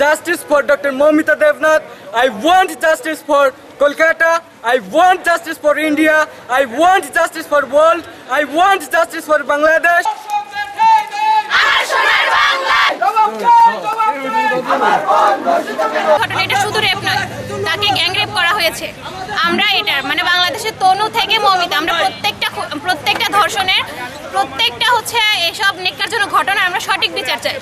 justice for Dr. Momita Devnath. I want justice for Kolkata. I want justice for India. I want justice for world. I want justice for Bangladesh. ঘটনা এটা শুধু rape নয় তাকে gang rape করা হয়েছে আমরা এটার মানে বাংলাদেশের তনু থেকে মমিতা আমরা প্রত্যেকটা প্রত্যেকটা ধর্ষণের প্রত্যেকটা হচ্ছে এসব নিকারজনক ঘটনা আমরা সঠিক বিচার চাই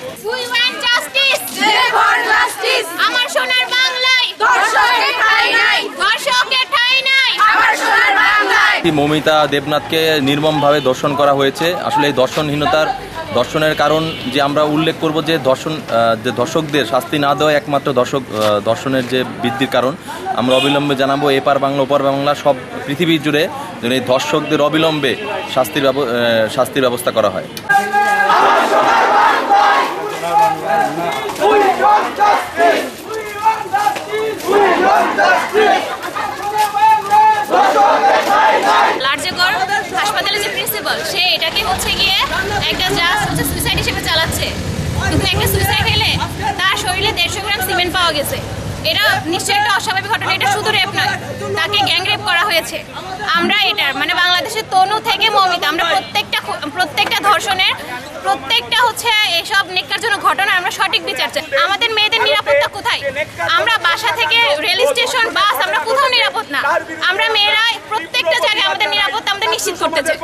এই মৌমিতা দেবনাথকে নির্মমভাবে দর্শন করা হয়েছে। আসলে এই দর্শনহীনতার দর্শনের কারণ যে আমরা উল্লেখ করব যে দর্শন যে দর্শকদের শাস্তি না দেওয়া একমাত্র দর্শক দর্শনের যে বৃদ্ধির কারণ। আমরা অবিলম্বে জানাব এপার বাংলা ওপার বাংলা সব পৃথিবী জুড়ে যেন এই দর্শকদের অবিলম্বে শাস্তির শাস্তির ব্যবস্থা করা হয়। লার্জেগড় হাসপাতালের সে এটাকে হচ্ছে গিয়ে একটা জাস্ট হচ্ছে সুইসাইড হিসেবে চালাচ্ছে। কিন্তু একটা সুইসাইড হলে তার শরীরে দেড়শো গ্রাম সিমেন্ট পাওয়া গেছে। এটা নিশ্চয়ই একটা অস্বাভাবিক ঘটনা, এটা শুধু রেপ নয়, তাকে গ্যাং রেপ করা হয়েছে। আমরা এটার মানে বাংলাদেশের তনু থেকে মমিতা, আমরা প্রত্যেকটা প্রত্যেকটা ধর্ষণের প্রত্যেকটা হচ্ছে এসব নিকারজনক ঘটনা আমরা সঠিক বিচার চাই। আমাদের মেয়েদের নিরাপত্তা কোথায়? আমরা বাসা থেকে রেল স্টেশন বাস আমরা কোথাও নিরাপদ না। আমরা মেয়েরা প্রত্যেকটা জায়গায় আমাদের নিরাপত্তা আমাদের নিশ্চিত করতে চাই।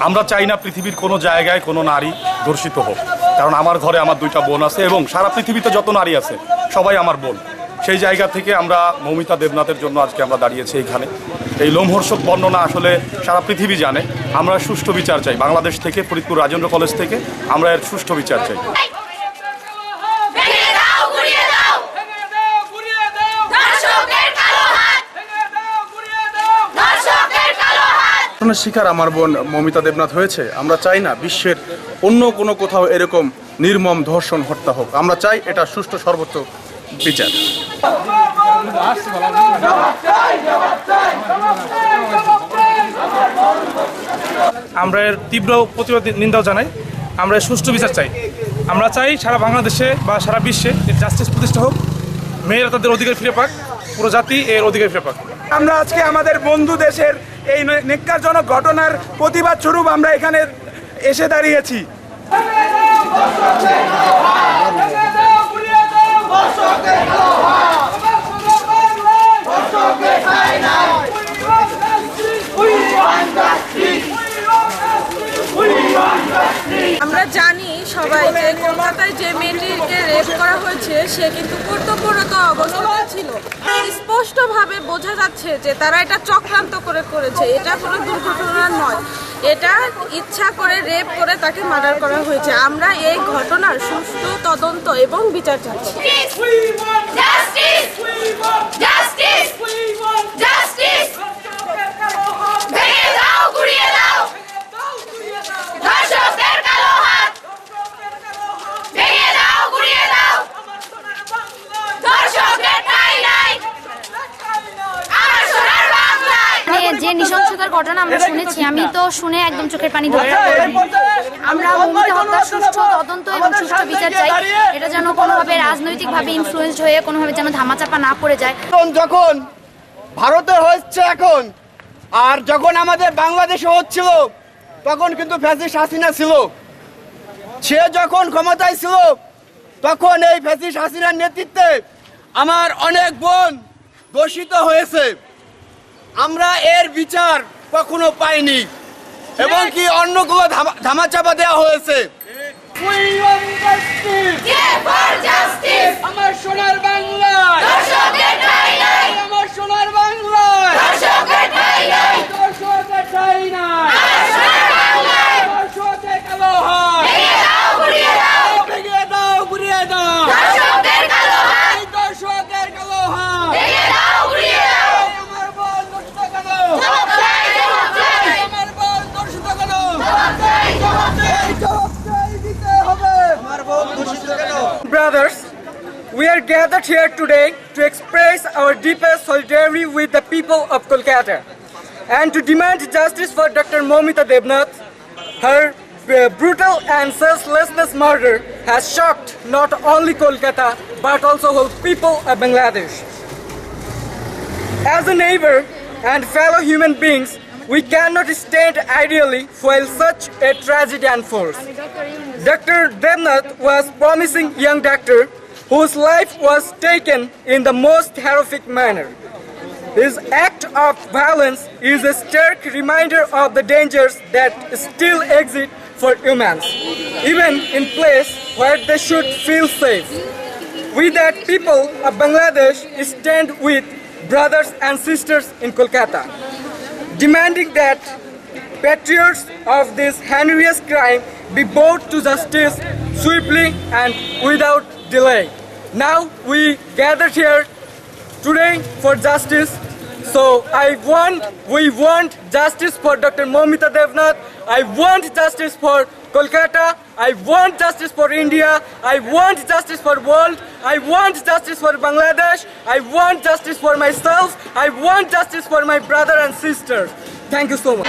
আমরা চাই না পৃথিবীর কোনো জায়গায় কোনো নারী ধর্ষিত হোক। কারণ আমার ঘরে আমার দুইটা বোন আছে এবং সারা পৃথিবীতে যত নারী আছে, সবাই আমার বোন। সেই জায়গা থেকে আমরা মৌমিতা দেবনাথের জন্য আজকে আমরা দাঁড়িয়েছি এইখানে এই লোমহর্ষক বর্ণনা আসলে সারা পৃথিবী জানে। আমরা সুষ্ঠু বিচার চাই। বাংলাদেশ থেকে, ফরিদপুর রাজেন্দ্র কলেজ থেকে আমরা এর সুষ্ঠু বিচার চাই। ঘটনার শিকার আমার বোন মমিতা দেবনাথ হয়েছে। আমরা চাই না বিশ্বের অন্য কোনো কোথাও এরকম নির্মম ধর্ষণ হত্যা হোক। আমরা চাই এটা সুষ্ঠু সর্বোচ্চ বিচার। আমরা এর তীব্র প্রতিবাদ নিন্দাও জানাই। আমরা এর সুষ্ঠু বিচার চাই। আমরা চাই সারা বাংলাদেশে বা সারা বিশ্বে এর জাস্টিস প্রতিষ্ঠা হোক। মেয়েরা তাদের অধিকার ফিরে পাক পুরো জাতি এর অধিকার ফিরে পাক। আমরা আজকে আমাদের বন্ধু দেশের এই নেককারজনক ঘটনার প্রতিবাদ স্বরূপ আমরা এখানে এসে দাঁড়িয়েছি। আমরা জানি সবাই যে কলকাতায় যে মেয়েটিকে রেপ করা হয়েছে, সে কিন্তু কর্তব্যরত অবস্থায় ছিল। স্পষ্টভাবে বোঝা যাচ্ছে যে তারা এটা চক্রান্ত করে করেছে। এটা কোনো দুর্ঘটনা নয়। এটা ইচ্ছা করে রেপ করে তাকে মার্ডার করা হয়েছে। আমরা এই ঘটনার সুষ্ঠু তদন্ত এবং বিচার চাচ্ছি। ঘটনা আমরা শুনেছি। আমি তো শুনে একদম চোখের পানি ধরতে পারিনি আমরা মমিতা হত্যার সুষ্ঠু তদন্ত এবং সুষ্ঠু বিচার চাই। এটা যেন কোনোভাবে রাজনৈতিকভাবে ইনফ্লুয়েন্সড হয়ে কোনোভাবে যেন ধামাচাপা না পড়ে যায়। যখন ভারতে হচ্ছে এখন আর যখন আমাদের বাংলাদেশে হচ্ছিল তখন কিন্তু ফ্যাসিস্ট হাসিনা ছিল। সে যখন ক্ষমতায় ছিল তখন এই ফ্যাসিস্ট হাসিনার নেতৃত্বে আমার অনেক বোন দোষিত হয়েছে। আমরা এর বিচার কখনো পাইনি। এবং কি অন্যগুলো ধামা- ধামাচাপা দেওয়া হয়েছে? We are gathered here today to express our deepest solidarity with the people of Kolkata. and to demand justice for Dr. Momita Devnath. Her uh, brutal and senselessness murder has shocked not only Kolkata but also whole people of Bangladesh. As a neighbor and fellow human beings, we cannot stand ideally while such a tragedy unfolds. Dr. Devnath was promising young doctor whose life was taken in the most horrific manner. This act of violence is a stark reminder of the dangers that still exist for humans, even in places where they should feel safe. We that people of Bangladesh stand with brothers and sisters in Kolkata, demanding that patriots of this heinous crime be brought to justice swiftly and without delay. Now we gathered here today for justice. So I want, we want justice for Dr. Momita Devnath. I want justice for Kolkata. I want justice for India. I want justice for world. I want justice for Bangladesh. I want justice for myself. I want justice for my brother and sisters. Thank you so much.